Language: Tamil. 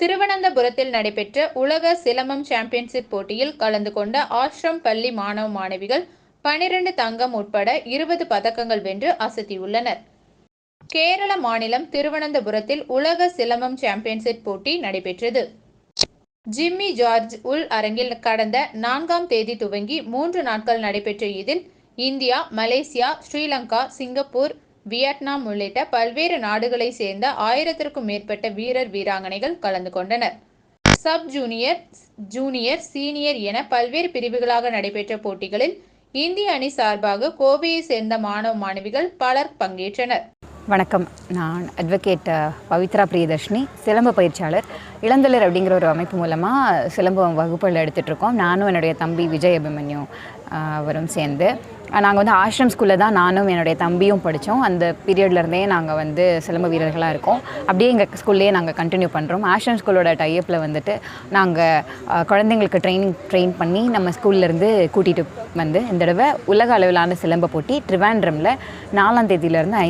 திருவனந்தபுரத்தில் நடைபெற்ற உலக சிலம்பம் சாம்பியன்ஷிப் போட்டியில் கலந்து கொண்ட ஆஷ்ரம் பள்ளி மாணவ மாணவிகள் பனிரெண்டு தங்கம் உட்பட இருபது பதக்கங்கள் வென்று அசத்தியுள்ளனர். கேரள மாநிலம் திருவனந்தபுரத்தில் உலக சிலம்பம் சாம்பியன்ஷிப் போட்டி நடைபெற்றது. ஜிம்மி ஜார்ஜ் உள் அரங்கில் கடந்த நான்காம் தேதி துவங்கி மூன்று நாட்கள் நடைபெற்ற இதில் India Malaysia Sri Lanka Singapore Vietnam உள்ளிட்ட பல்வேறு நாடுகளைச் சேர்ந்த ஆயிரத்திற்கும் மேற்பட்ட வீரர் வீராங்கனைகள் கலந்து கொண்டனர். சப் ஜூனியர் ஜூனியர் சீனியர் என பல்வேறு பிரிவுகளாக நடைபெற்ற போட்டிகளில் இந்திய அணி சார்பாக கோவையை சேர்ந்த மாணவ மாணவிகள் பலர் பங்கேற்றனர். வணக்கம். நான் அட்வொகேட் பவித்ரா பிரியதர்ஷினி சிலம்ப பயிற்சியாளர். இளந்தலர் அப்படிங்கிற ஒரு அமைப்பு மூலமாக சிலம்பம் வகுப்புகள் எடுத்துகிட்ருக்கோம் நானும் என்னுடைய தம்பி விஜய் அபிமன்யு அவரும் சேர்ந்து. நாங்கள் வந்து ஆஷ்ரம் ஸ்கூலில் தான் நானும் என்னுடைய தம்பியும் படித்தோம் அந்த பீரியட்லேருந்தே நாங்கள் வந்து சிலம்ப வீரர்களாக இருக்கோம். அப்படியே எங்கள் ஸ்கூல்லேயே நாங்கள் கண்டினியூ பண்ணுறோம் ஆஷ்ரம் ஸ்கூலோட டைப்பில் வந்துட்டு நாங்கள் குழந்தைங்களுக்கு ட்ரைனிங் ட்ரெயின் பண்ணி நம்ம ஸ்கூல்லேருந்து கூட்டிகிட்டு வந்து இந்த தடவை உலக அளவிலான சிலம்ப போட்டி ட்ரிவாண்ட்ரமில் நாலாம் தேதியிலேருந்து ஐ